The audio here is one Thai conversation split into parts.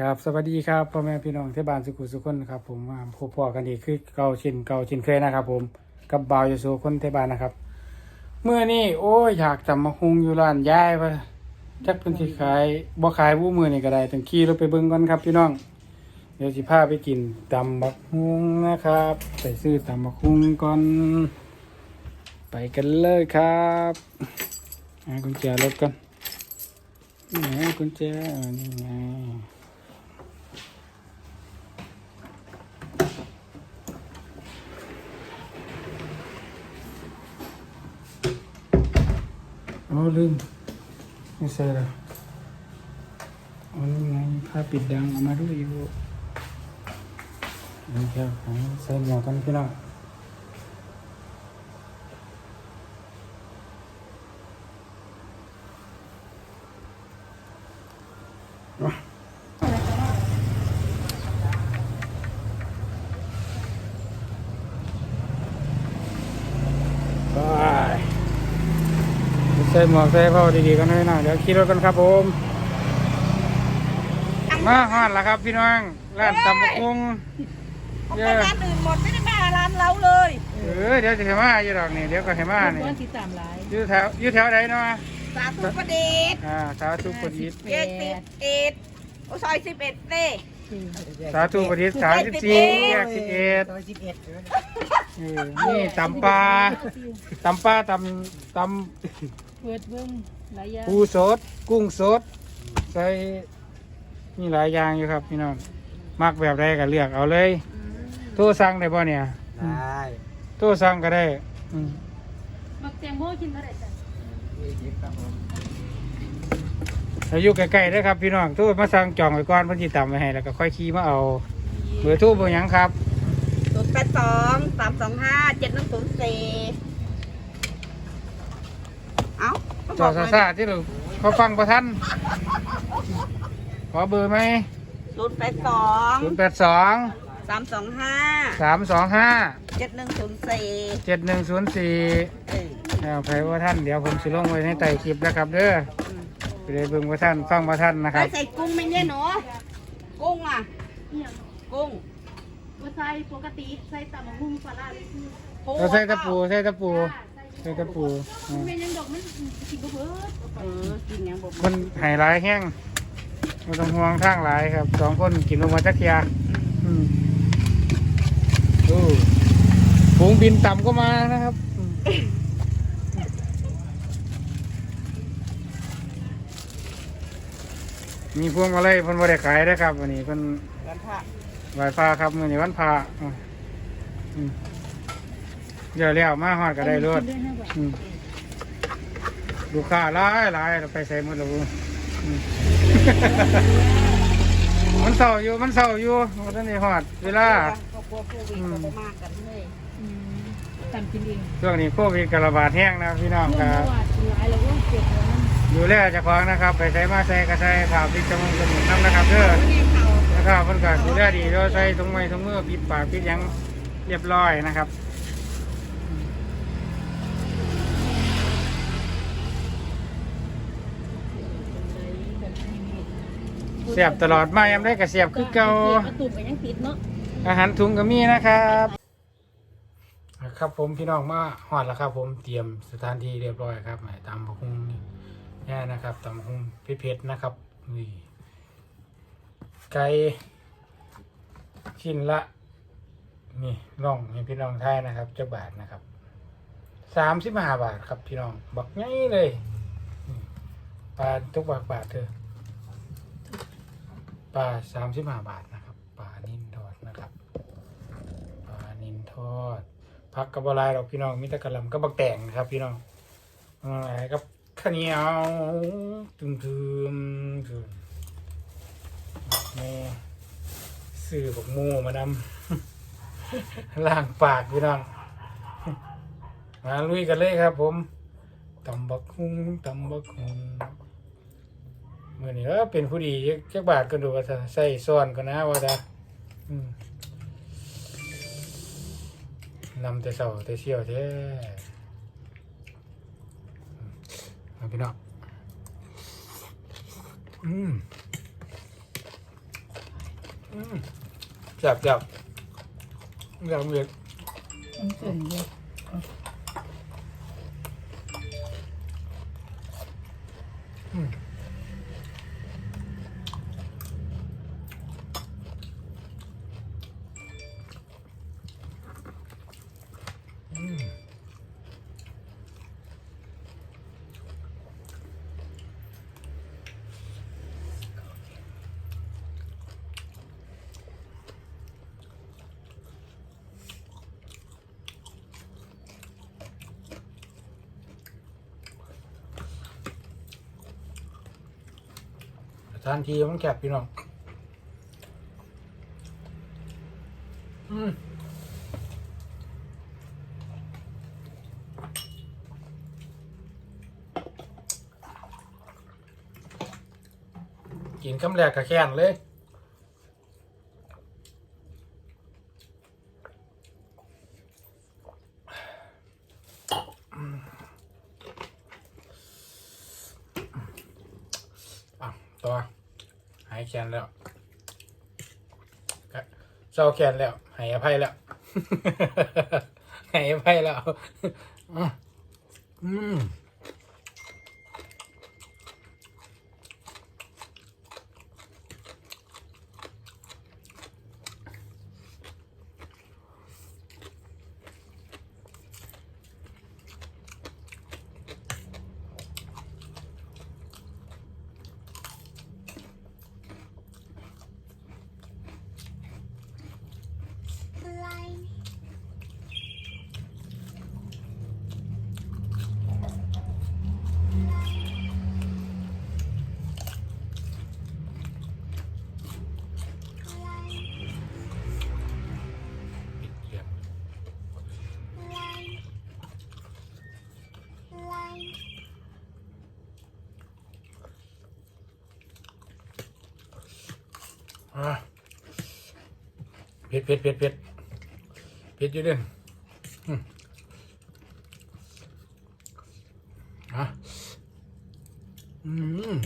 ครับสวัสดีครับพ่อแม่พี่น้องที่บ้านสุขุสุขคนครับผมมาพบพอกันอีกคือเก่าชินเก่าชินเคยนะครับ ผมกับบ่าวอยสูคนที่บ้านนะครับเมื่อนี้โอ้ยอยากจำมาคุงอยู่ร้านยายว่าจักเป็นที่ขายบ่ขายวู้มือนี่ก็ได้ต้องขี่รถไปเบิ่งก่อนครับพี่น้อง เดี๋ยวสิพาไปกินตำบักฮุงนะครับไปซื้อตำบักฮุงก่อน ไปกันเลยครับหากุญแจรถก่อนนี่ไงกุญแจนี่ไง อ๋อลืมไม่ใส่ละอ๋อนี่ไงผ้าปิดดังเอามาด้วยอยู่นี่ครับของใส่หมวกกันพี่น้อง ส่หมวกใส่เผ้าดีๆกันหน่อยหน่อยเดี๋ยวขี่รถกันครับผมมาฮอดแล้วครับพี่น้องร้านตำบักหุ่งผมเยไปอะร้านอื่นหมดไม่ได้มาร้านเราเลยเออเดี๋ยวจะเห็นมาอยู่ดอกนี่เดี๋ยวก็เห็นมานี่ก้อนที่สามลายอยู่แถวอยู่แถวไหนเนาะสาธุประเดชอ่าสาธุประดิษฐ์เจ็ดสิบเอ็ดโอ้ซอยสิบเอ็ดเต้ สาธุประดิษฐ์สามสิบสี่แยกสิบเอ็ดร้อยสิบเอ็ดเออนี่ตำปลาตำปลาตำตเปิดเบิ้งหลายอย่างำปูสด กุ้งสด ใส่นี่หลายอย่างอยู่ครับพี่น้องมักแบบใดก็เลือกเอาเลย โทรสั่งได้ป่ะเนี่ย ได้โทรสั่งก็ได้อืมมักแตงโมกินเท่าไหร่จ้ะครับผม อายุใกล้ๆเด้อครับพี่น้องโทรมาสั่งจองไว้ก่อนเพิ่นสิตามไว้ให้แล้วก็ค่อยขี่มาเอาเบอร์โทรเบอร์หยังครับศูนย์แปดสองสามสองห้าเจ็ดหนึ่งศูนย์สี่เอ้าก็บจออกซามาซาที่เราเขาฟังประทันขอเบอร์ไหมศูนย์แปดสองศูนย์แปดสองสามสองห้าสามสองห้าเจ็ดหนึ่งศูนย์สี่เจ็ดหนึ่งศูนย์สี่เออแล้วใครว่าท่านเดี๋ยวผมสิลงไว้ในใต้คลิปนะครับเด้อ อืมไปเลยเบิ่งว่าท่านฟังว่าท่านนะคแล้รัวบใส่กุ้งไหมเนี่ยหนูกุ้งอะเนี่ยกุ้งว่าใส่ปกติใส่ตำบักหุ่งปลาร้าเลยคือเราใส่ตะปูใส่ตะปูใส่ใส่ตะปูอืมันมเป็นยังดอกมันกินบ่เบิดเออกินยังบอกมันใหายหลายแห้งไม่ต้องห่วงทางหลายครับสองคนกินลงมาจักเทียอืมโอ้ฝูงบินต่ำก็มานะครับอื มมีพวงมาลัยเพิ่นบ่ได้ขายนะครับวันนี้เพิ่นกันค่ะไหวฟ้าครับมื้อนี้วันพระอืมอืมเดี๋ยวแล้วมาฮอดก็ได้รถกินด้วยนะบ่อืมลูกค้าหลายหลายเราไปใส่หมดแล้วอืมมันเศร้าอยู่มันเศร้าอยู่มันต้องในหอดเวลาครอบครัวโควิดก็บ่มากกันเลย อืมตำกินเองช่วงนี้โควิดกระบาดแห้งนะพี่น้องเมื่คอรับวานกินหลายแล้วก็เก็บแล้วมันดูแลเจ้าของนะครับ ไปใส่มาใส่กระใส่ข่าวพิษจมูกจมูกน้ำนะครับเด้อนี่เขานะครับมันก็ดูแลดีเราใส่ถุงไม้ถุงมือปิดปากปิดหยังเรียบร้อยนะครับเสียบตลอดมายังได้กระเสียบคือเก่า กระตุกก็ยังติดเนาะ อาหารถุงก็มีนะครับ ครับผมพี่น้องมาหอดแล้วครับ ผมเตรียมสถานที่เรียบร้อยครับตามพคุงนี่แน่นะครับตามพคุงเผ็ดๆนะครับนี่ไก่ชิ้นละ นี่น้องให้พี่น้องไทยนะครับเจ้าบาทนะครับสามสิบห้าบาทครับพี่น้องบักง่ายเลยปลาทุกบาทบาทเธอปลาสามสิบห้าบาทนะครับปลานิ่นทอดนะครับปลานิ่นทอด ผักกระบะลายดอกพี่น้องมีแต่กระหลำก็บักแตงนะครับ พี่น้องอะไรครับข้าวเหนียวตึมตึมตึมแม่ซื้อบักมูมานำล่างปากพี่น้องมาลุยกันเลยครับ ผมตำบักฮุงตำบักฮุงเมื่อนี้ก็เป็นผู้ดีจักบาทกันดูว่าจะใส่ซ้อนกันนะว่าจะอืม นำแต่เสาแต่เชี่ยวแท้พี่น้องอืม อืมจับจับอยากเรียน มันเส้นเยอะานที่มันแคบพี่น้อง อืมกินคำแรกกับแค้นเลย ต่อ หายแค้นแล้วก็เศร้าแค้นแล้วใหายอภัยแล้วใหายอภัยแล้วอะอืม เผ็ดเผ็ดเผ็ดเผ็ดเผ็ดอยู่เด่นอะอืม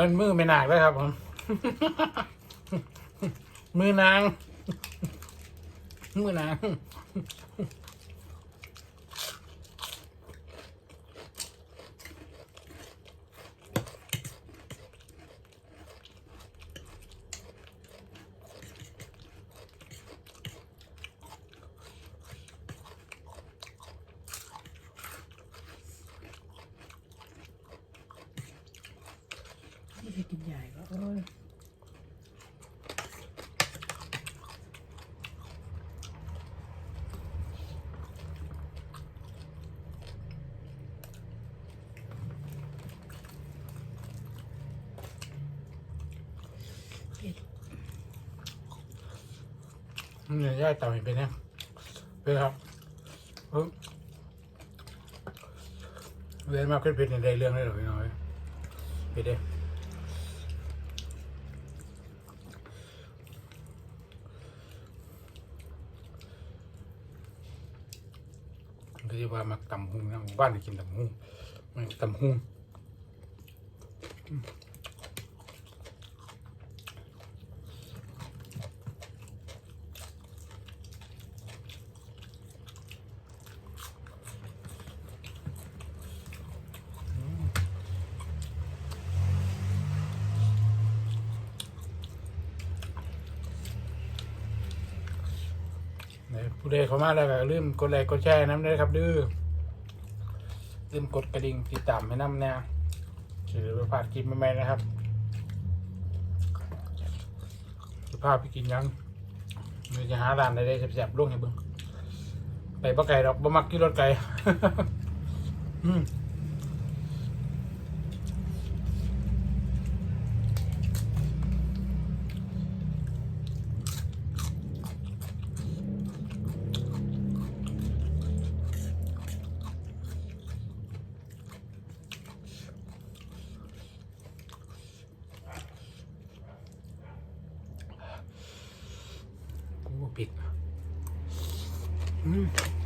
มันมือไม่หนักเลยครับผม มือนาง มือนาง ไม่ได้กินใหญ่ก็โอ้ย เนี่ยย่าเต่าเห็นเป็นยังเป็นครับเรียนมาขึ้นเพชรในเรื่องได้หรอพี่น้อยเพชรเด้ก็จะว่ามาตำหุงนะบ้านกินตำหุงมันตำหุงเนี่ย ผู้ใดเข้ามาแล้วก็ลืมกดไลค์กดแชร์น้ำด้วยครับดื้อลืมกดกระดิ่งติดตามให้น้ำเนี่ยจะได้ไม่าดคลิปใหม่ๆนะครับสภาพไปกินยังเดี๋ยวจะหาร้านใดๆแซ่บๆลงให้เบิ่งไปบ่ไก่ดอกบ่มักกินรถไก่ อืม malupit. Mm.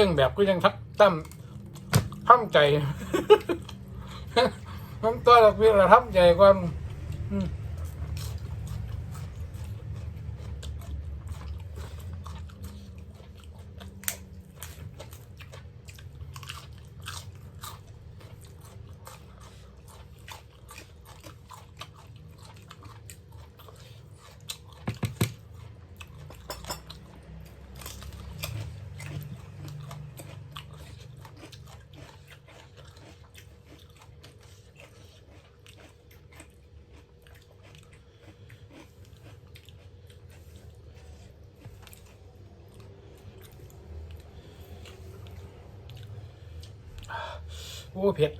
เรื่องแบบก็ยังทักตั้มทำใจน้ำตัวเราเพียงเราทำใจก่อน โอ้เผ็ด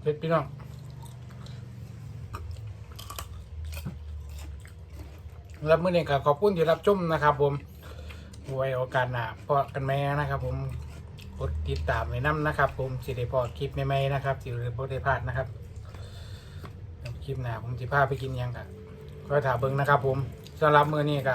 เผ็ดพี่น้องรับมือนี้ก็ขอบคุณที่รับชมนะครับ ผมไว้โอกาสหน้าพอกันไหมนะครับ ผมกดติดตามไว้น้ำนะครับ ผมสิได้พอคลิปใหม่ๆนะครับสิได้พอได้พลาดนะครับคลิปหน้าผมจะพาไปกินยังกันก็ถามเบิ้งนะครับ ผมสำหรับมือนี้ก็